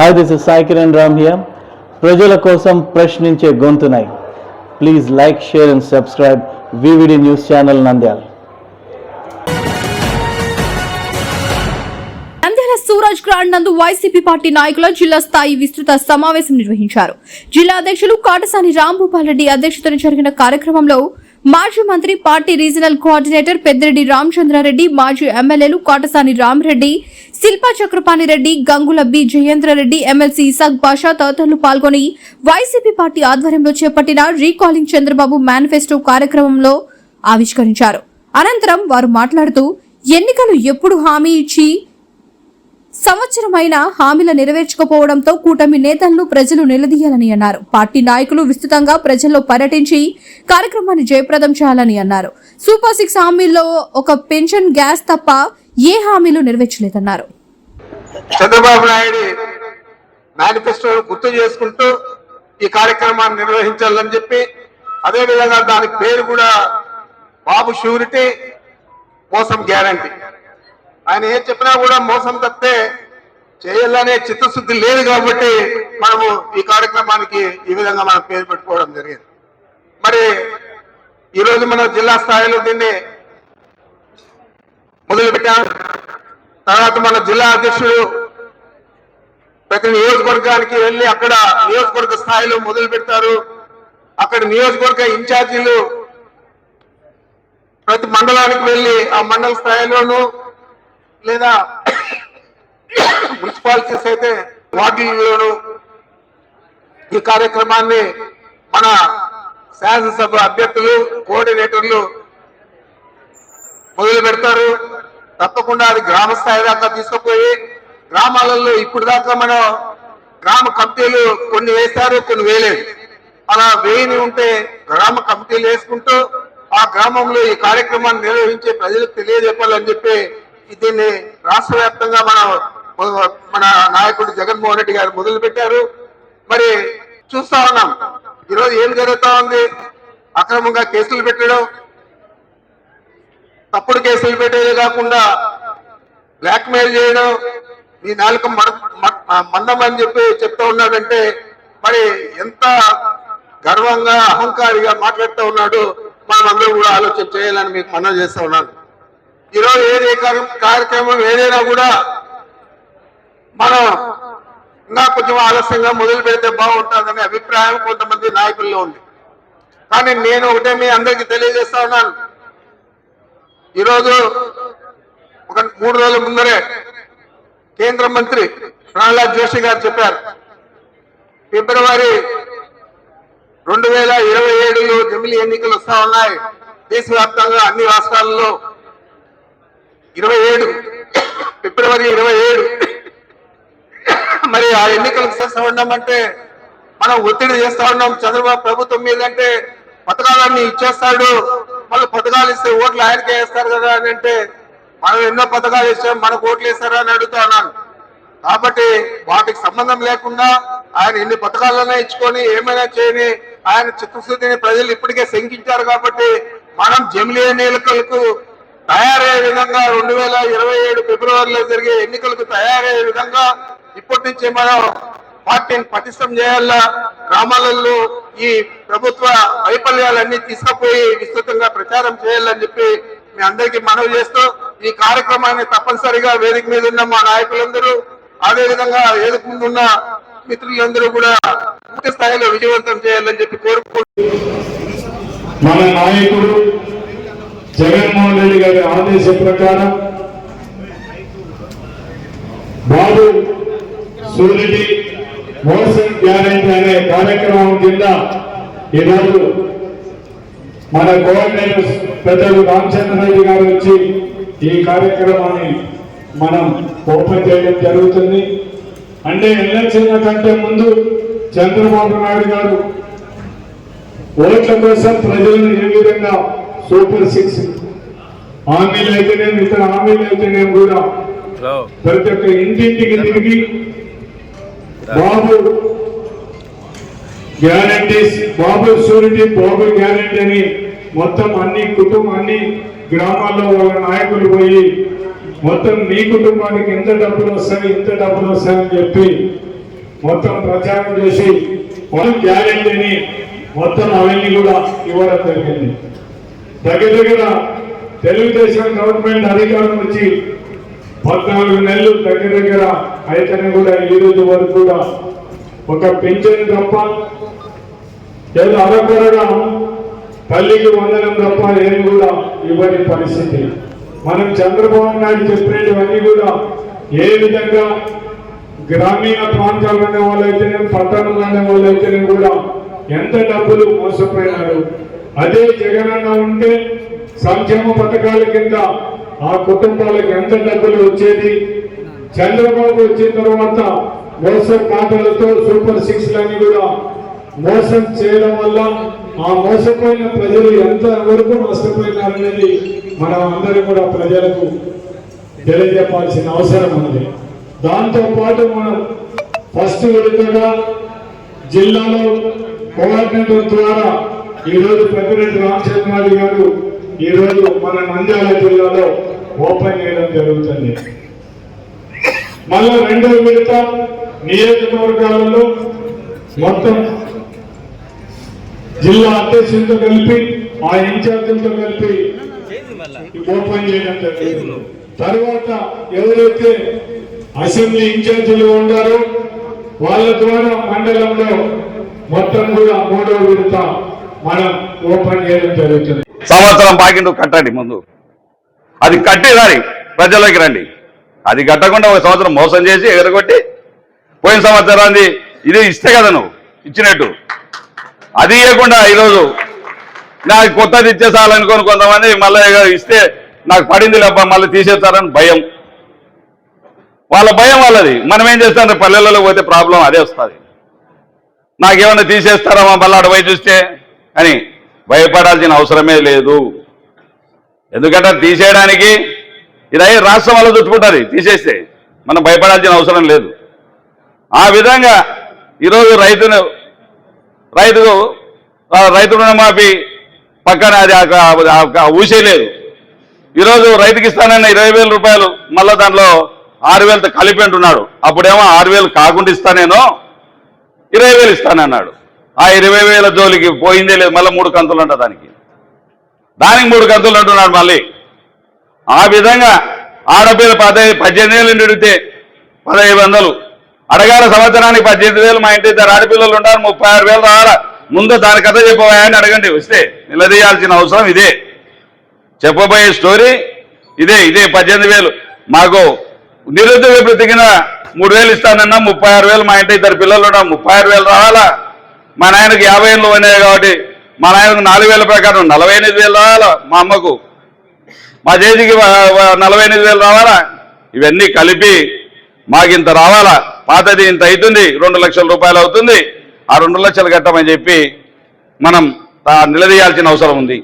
Hi this is Sai Kiran Ram here ప్రజల కోసం ప్రశ్నించే గొంతునై. Please like share and subscribe VVD news channel Nandyal Nandyal Suraj grand నందు YCP party నాయకుల జిల్లా స్థాయి విస్తృత సమావేశం నిర్వహించారు. జిల్లా అధ్యక్షులు కాటసాని రాంభూపాల్ రెడ్డి అధ్యక్షతన జరిగిన కార్యక్రమంలో మాజీ మంత్రి party regional coordinator Peddireddy Ramachandrareddy మాజీ ఎమ్మెల్యేలు కాటసాని రామరెడ్డి శిల్పా చక్రపాణి రెడ్డి గంగుల బి జయేంద్రరెడ్డి ఎమ్మెల్సీ ఇసాక్ బాషా తదితరులు పాల్గొని వైసీపీ పార్టీ ఆధ్వర్యంలో చేపట్టిన రీకాలింగ్ చంద్రబాబు మేనిఫెస్టో కార్యక్రమంలో ఆవిష్కరించారు. అనంతరం వారు మాట్లాడుతూ ఎన్నికలు ఎప్పుడు హామీ ఇచ్చి సంవత్సరమైన హామీల నెరవేర్చకపోవడంతో కూటమి నేతలను ప్రజలు నిలదీయాలని అన్నారు. పార్టీ నాయకులు విస్తృతంగా ప్రజల్లో పర్యటించి కార్యక్రమాన్ని జయప్రదం చేయాలని అన్నారు. సూపర్ సిక్స్ హామీల్లో ఒక పెన్షన్ గ్యాస్ తప్ప ఏ హామీలు నెరవేర్చలేదన్నారు. చంద్రబాబు నాయుడు మేనిఫెస్టో గుర్తు చేసుకుంటూ ఈ కార్యక్రమాన్ని నిర్వహించాలని చెప్పి అదే విధంగా దానికి పేరు కూడా బాబు షూరిటీ మోసం గ్యారంటీ. ఆయన ఏం చెప్పినా కూడా మోసం తప్పితే చేయాలనే చిత్తశుద్ధి లేదు కాబట్టి మనము ఈ కార్యక్రమానికి ఈ విధంగా మనం పేరు పెట్టుకోవడం జరిగింది. మరి ఈరోజు మన జిల్లా స్థాయిలో దీన్ని మొదలుపెట్టాం. తర్వాత మన జిల్లా అధ్యక్షుడు ప్రతి నియోజకవర్గానికి వెళ్ళి అక్కడ నియోజకవర్గ స్థాయిలో మొదలు పెడతారు. అక్కడ నియోజకవర్గ ఇన్ఛార్జీలు ప్రతి మండలానికి వెళ్ళి ఆ మండల స్థాయిలోనూ లేదా మున్సిపాలిటీస్ అయితే వార్డులలోను ఈ కార్యక్రమాన్ని మన శాసనసభ అభ్యర్థులు కోఆర్డినేటర్లు మొదలు పెడతారు. తప్పకుండా అది గ్రామ స్థాయి దాకా తీసుకుపోయి గ్రామాలలో ఇప్పుడు దాకా మనం గ్రామ కమిటీలు కొన్ని వేశారు కొన్ని వేయలేదు. అలా వేయని ఉంటే గ్రామ కమిటీలు వేసుకుంటూ ఆ గ్రామంలో ఈ కార్యక్రమాన్ని నిర్వహించి ప్రజలకు తెలియజెప్పాలని చెప్పి దీన్ని రాష్ట్ర వ్యాప్తంగా మన మన నాయకుడు జగన్మోహన్ రెడ్డి గారు మొదలు పెట్టారు మరి చూస్తా ఉన్నాం. ఈరోజు ఏం జరుగుతా ఉంది? అక్రమంగా కేసులు పెట్టడం తప్పుడు కేసులు పెట్టేది కాకుండా బ్లాక్మెయిల్ చేయడం ఈ నాలుక మందం అని చెప్పి చెప్తా ఉన్నాడంటే మరి ఎంత గర్వంగా అహంకారిగా మాట్లాడుతూ ఉన్నాడు? మనం అందరూ కూడా ఆలోచన చేయాలని మీకు మనం చేస్తా ఉన్నాను. ఈరోజు ఏదే కార్యక్రమం ఏదైనా కూడా మనం ఇంకా కొంచెం ఆలస్యంగా మొదలు పెడితే బాగుంటుందనే అభిప్రాయం కొంతమంది నాయకుల్లో ఉంది. కానీ నేను ఒకటే మీ అందరికీ తెలియజేస్తా ఉన్నాను. ఈరోజు ఒక మూడు రోజుల ముందరే కేంద్ర మంత్రి ప్రహ్లాద్ జోషి గారు చెప్పారు. ఫిబ్రవరి రెండు వేల ఇరవై ఏడులో జమిలీ ఎన్నికలు వస్తా ఉన్నాయి. దేశవ్యాప్తంగా అన్ని రాష్ట్రాల్లో ఇరవై ఏడు. ఫిబ్రవరి ఇరవై ఏడు. మరి ఆ ఎన్నికలకు చేస్తా ఉన్నామంటే మనం ఒత్తిడి చేస్తా ఉన్నాం. చంద్రబాబు ప్రభుత్వం మీద అంటే పథకాలన్నీ ఇచ్చేస్తాడు. మళ్ళీ పథకాలు ఇస్తే ఓట్లు ఆయనకే వేస్తారు కదా అని అంటే మనం ఎన్నో పథకాలు ఇచ్చాం మనకు ఓట్లు వేస్తారా అని అడుగుతా ఉన్నాను. కాబట్టి వాటికి సంబంధం లేకుండా ఆయన ఎన్ని పథకాలైనా ఇచ్చుకొని ఏమైనా చేయని ఆయన చిత్తశుద్ధిని ప్రజలు ఇప్పటికే శంకించారు కాబట్టి మనం జమిలీ ఎన్నికలకు తయారయ్యే విధంగా రెండు వేల ఇరవై ఏడు ఫిబ్రవరిలో జరిగే ఎన్నికలకు తయారయ్యే విధంగా ఇప్పటి నుంచి మనం పార్టీని పటిష్టం చేయాలా? గ్రామాలలో ఈ ప్రభుత్వ వైఫల్యాలన్నీ తీసుకుపోయి విస్తృతంగా ప్రచారం చేయాలని చెప్పి మీ అందరికీ మనవి చేస్తూ ఈ కార్యక్రమాన్ని తప్పనిసరిగా వేదిక మీద ఉన్న మా నాయకులందరూ అదే విధంగా వేదిక ముందు ఉన్న మిత్రులందరూ కూడా పూర్తి స్థాయిలో విజయవంతం చేయాలని చెప్పి కోరుకుంటున్నాను మన నాయకుడు జగన్మోహన్ రెడ్డి గారి ఆదేశ ప్రకారం బాబు సూర్యుడి మోసం గ్యారెంటీ అనే కార్యక్రమం కింద ఈరోజు మన కోఆర్డినేటర్ పెద్దలు రామచంద్రరెడ్డి గారు వచ్చి ఈ కార్యక్రమాన్ని మనం ఓపెన్ చేయడం జరుగుతుంది. అంటే ఎలక్షన్ల కంటే ముందు చంద్రబాబు నాయుడు గారు ఓట్ల కోసం ప్రజలను ఏ విధంగా సూపర్ సిక్స్ హామీలు అయితేనేమి ఇతర హామీలు అయితేనేమి కూడా. ప్రతి ఒక్క ఇంటింటికి తిరిగి Babu guarantees Babu surety Babu guarantee అని మొత్తం అన్ని కుటుంబం అన్ని గ్రామాల్లో వాళ్ళ నాయకులు పోయి మొత్తం మీ కుటుంబానికి ఎంత డబ్బులు వస్తాయి ఇంత డబ్బులు వస్తాయని చెప్పి మొత్తం ప్రచారం చేసి వన్ గ్యారెంటీని మొత్తం అవన్నీ కూడా ఇవ్వడం జరిగింది. దగ్గర దగ్గర తెలుగుదేశం గవర్నమెంట్ అధికారం వచ్చి పద్నాలుగు నెలలు దగ్గర దగ్గర అయితేనే కూడా ఈ రోజు వరకు కూడా ఒక పింఛన్ తప్ప ఏదో అరకొరగా తల్లికి వందనం తప్ప ఏమి కూడా ఇవ్వని పరిస్థితి. మనం చంద్రబాబు నాయుడు చెప్పినవన్నీ కూడా ఏ విధంగా గ్రామీణ ప్రాంతాల్లోనే ఉండే వాళ్ళైతేనే పట్టణంలో ఉండే వాళ్ళైతేనే కూడా ఎంత డబ్బులు మోసపోయినారు. అదే జగనన్న ఉంటే సంక్షేమ పథకాల కింద ఆ కుటుంబాలకు ఎంత డబ్బులు వచ్చేది? చంద్రబాబు వచ్చిన తర్వాత మోసం ఖాతాలతో సూపర్ సిక్స్ లని కూడా మోసం చేయడం వల్ల ఆ మోసపోయిన ప్రజలు ఎంత వరకు నష్టపోయినారనేది మనం అందరం కూడా ప్రజలకు తెలియజెప్పాల్సిన అవసరం ఉంది దాంతో పాటు మనం ఫస్ట్ విడతగా జిల్లాలో కోఆర్డినేటర్ ద్వారా ఈ రోజు పెద్దిరెడ్డి రామచంద్రారెడ్డి గారు ఈ రోజు మన నంద్యాల జిల్లాలో ఓపెన్ చేయడం జరుగుతుంది. మళ్ళా రెండవ విడత నియోజకవర్గాలలో మొత్తం జిల్లా అధ్యక్షులతో కలిపి ఆ ఇన్ఛార్జీలతో కలిపి ఓపెన్ చేయడం జరిగింది తర్వాత ఎవరైతే అసెంబ్లీ ఇన్ఛార్జీలు ఉన్నారో వాళ్ళ ద్వారా మండలంలో మొత్తం కూడా మూడో విడత మనం ఓపెన్ చేయడం జరుగుతుంది. సంవత్సరం పాకిండు కట్టండి ముందు. అది కట్టి రాని ప్రజల్లోకి రండి. అది కట్టకుండా ఒక సంవత్సరం మోసం చేసి ఎగరగొట్టి పోయిన సంవత్సరాన్ని ఇది ఇస్తే కదా నువ్వు ఇచ్చినట్టు. అది ఇవ్వకుండా ఈరోజు నాకు కొత్తది ఇచ్చేసాలనుకోని కొంతమంది మళ్ళీ ఇస్తే నాకు పడింది లేబ్బా మళ్ళీ తీసేస్తారని భయం. వాళ్ళ భయం వాళ్ళది. మనం ఏం చేస్తాం? పల్లెలలో పోతే ప్రాబ్లం అదే వస్తుంది. నాకేమన్నా తీసేస్తారా మళ్ళీ అటు పోయి చూస్తే? అని భయపడాల్సిన అవసరమే లేదు. ఎందుకంటే తీసేయడానికి ఇది అయ్యి రాష్ట్రం వల్ల చుట్టుకుంటుంది తీసేస్తే మనం భయపడాల్సిన అవసరం లేదు. ఆ విధంగా ఈరోజు రైతును రైతుకు రైతు రుణమాఫీ పక్కన అది ఊసేయలేదు ఊసే లేదు ఈరోజు రైతుకి ఇస్తానన్న ఇరవై వేల రూపాయలు మళ్ళా దాంట్లో ఆరు వేలతో కలిపి అంటున్నాడు. అప్పుడేమో ఆరు వేలు కాకుండా ఇస్తానేనో ఇరవై వేలు ఇస్తానన్నాడు. ఆ ఇరవై వేల జోలికి పోయిందే లేదు మళ్ళీ మూడు కంతులు అంట దానికి. దానికి మూడు కంతులు అంటున్నాడు మళ్ళీ. ఆ విధంగా ఆడపిల్ల పదహై పద్దెనిమిది వేలు అడిగితే పదహైదు వందలు. అడగాల సంవత్సరానికి పద్దెనిమిది వేలు మా ఇంటి ఇద్దరు ఆడపిల్లలు ఉన్నారు ముప్పై ఆరు వేలు రావాలా? ముందు దాని కథ చెప్పబోయా అని అడగండి వస్తే నిలదీయాల్సిన అవసరం ఇదే. చెప్పబోయే స్టోరీ ఇదే ఇదే పద్దెనిమిది వేలు. మాకు నిరుద్యోగ బ్రతికిన మూడు వేలు ఇస్తానన్నా ముప్పై ఆరు వేలు మా ఇంటి ఇద్దరు పిల్లలు ఉన్నారు ముప్పై ఆరు వేలు రావాలా? మా నాయనకి యాభై ఏళ్ళు అయినాయి కాబట్టి మా నాయనకు నాలుగు వేల ప్రకారం నలభై ఎనిమిది వేలు రావాలా మా అమ్మకు? మా చేతికి నలభై ఎనిమిది వేలు రావాలా? ఇవన్నీ కలిపి మాకింత రావాలా? పాతది ఇంత అవుతుంది రెండు లక్షల రూపాయలు అవుతుంది. ఆ రెండు లక్షలు కట్టమని చెప్పి మనం నిలదీయాల్సిన అవసరం ఉంది.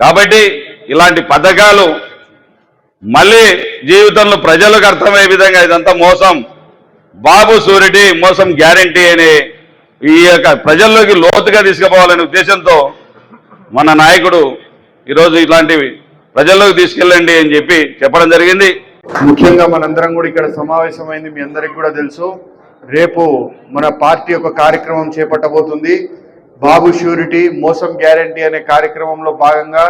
కాబట్టి ఇలాంటి పథకాలు మళ్ళీ జీవితంలో ప్రజలకు అర్థమయ్యే విధంగా ఇదంతా మోసం. బాబు సూరిటీ మోసం గ్యారంటీ అనే ఈ యొక్క ప్రజల్లోకి లోతుగా తీసుకుపోవాలనే ఉద్దేశంతో మన నాయకుడు ఈరోజు ఇలాంటివి ప్రజల్లోకి తీసుకెళ్ళండి అని చెప్పి చెప్పడం జరిగింది. ముఖ్యంగా మనందరం కూడా ఇక్కడ సమావేశమైంది మీ అందరికి కూడా తెలుసు. రేపు మన పార్టీ యొక్క కార్యక్రమం చేపట్టబోతుంది. బాబు షూరిటీ మోసం గ్యారంటీ అనే కార్యక్రమంలో భాగంగా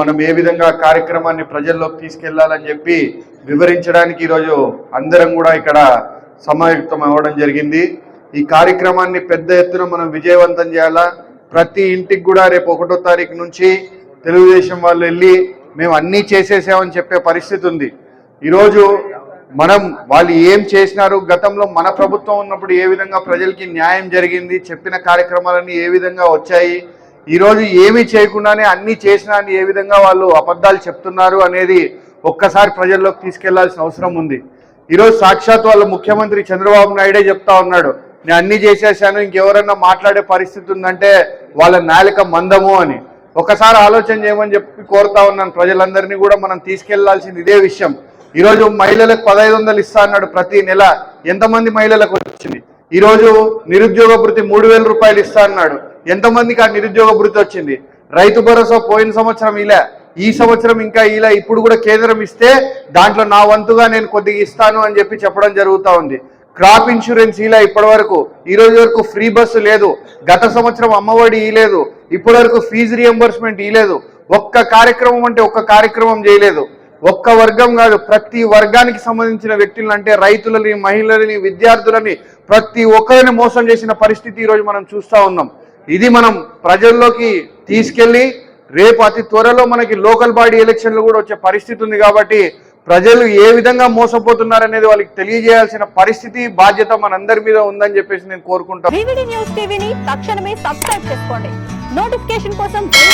మనం ఏ విధంగా కార్యక్రమాన్ని ప్రజల్లోకి తీసుకెళ్ళాలని చెప్పి వివరించడానికి ఈరోజు అందరం కూడా ఇక్కడ సమాయుక్తం అవ్వడం జరిగింది. ఈ కార్యక్రమాన్ని పెద్ద ఎత్తున మనం విజయవంతం చేయాలా? ప్రతి ఇంటికి కూడా రేపు ఒకటో తారీఖు నుంచి తెలుగుదేశం వాళ్ళు వెళ్ళి మేము అన్నీ చేసేసామని చెప్పే పరిస్థితి ఉంది. ఈరోజు మనం వాళ్ళు ఏం చేసినారు? గతంలో మన ప్రభుత్వం ఉన్నప్పుడు ఏ విధంగా ప్రజలకి న్యాయం జరిగింది? చెప్పిన కార్యక్రమాలన్నీ ఏ విధంగా వచ్చాయి? ఈరోజు ఏమీ చేయకుండానే అన్నీ చేసినా అని ఏ విధంగా వాళ్ళు అబద్ధాలు చెప్తున్నారు అనేది ఒక్కసారి ప్రజల్లోకి తీసుకెళ్ళాల్సిన అవసరం ఉంది. ఈరోజు సాక్షాత్ వాళ్ళ ముఖ్యమంత్రి చంద్రబాబు నాయుడే చెప్తా ఉన్నాడు. నేను అన్ని చేసేసాను ఇంకెవరన్నా మాట్లాడే పరిస్థితి ఉందంటే వాళ్ళ నాలిక మందము అని. ఒకసారి ఆలోచన చేయమని చెప్పి కోరుతా ఉన్నాను. ప్రజలందరినీ కూడా మనం తీసుకెళ్ళాల్సింది ఇదే విషయం. ఈరోజు మహిళలకు పదహైదు వందలు ఇస్తా అన్నాడు ప్రతి నెల. ఎంతమంది మహిళలకు వచ్చింది? ఈరోజు నిరుద్యోగ భృతి మూడు వేల రూపాయలు ఇస్తా అన్నాడు. ఎంతమందికి ఆ నిరుద్యోగ భృతి వచ్చింది? రైతు భరోసా పోయిన సంవత్సరం ఇలా. ఈ సంవత్సరం ఇంకా ఇలా. ఇప్పుడు కూడా కేంద్రం ఇస్తే దాంట్లో నా వంతుగా నేను కొద్దిగా ఇస్తాను అని చెప్పి చెప్పడం జరుగుతూ ఉంది. క్రాప్ ఇన్సూరెన్స్ ఇలా ఇప్పటి వరకు ఈ రోజు వరకు ఫ్రీ బస్సు లేదు. గత సంవత్సరం అమ్మఒడి ఇలేదు ఇప్పటి వరకు ఫీజు రియంబర్స్మెంట్ ఇలేదు ఒక్క కార్యక్రమం అంటే ఒక్క కార్యక్రమం చేయలేదు. ఒక్క వర్గం కాదు ప్రతి వర్గానికి సంబంధించిన వ్యక్తులను అంటే రైతులని మహిళలని విద్యార్థులని ప్రతి ఒక్కరిని మోసం చేసిన పరిస్థితి ఈరోజు మనం చూస్తూ ఉన్నాం. ఇది మనం ప్రజల్లోకి తీసుకెళ్ళి రేపు అతి త్వరలో మనకి లోకల్ బాడీ ఎలక్షన్లు కూడా వచ్చే పరిస్థితి ఉంది కాబట్టి ప్రజలు ఏ విధంగా మోసపోతున్నారనేది వాళ్ళకి తెలియజేయాల్సిన పరిస్థితి బాధ్యత మనందరి మీద ఉందని చెప్పేసి నేను కోరుకుంటాను న్యూస్ టీవీని తక్షణమే సబ్స్క్రైబ్ చేసుకోండి. నోటిఫికేషన్ కోసం క్లిక్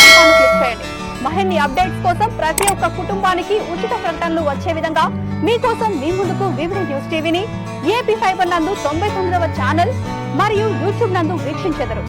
చేయండి. మరిన్ని అప్డేట్స్ కోసం ప్రతి ఒక్క కుటుంబానికి ఉచిత ప్రకటనలు వచ్చే విధంగా మీకోసం మీ ముందుకు వివిడి న్యూస్ టీవీని ఏపీ ఫైబర్ నందు తొంభై తొమ్మిదవ ఛానల్ మరియు యూట్యూబ్ నందు వీక్షించెదరు.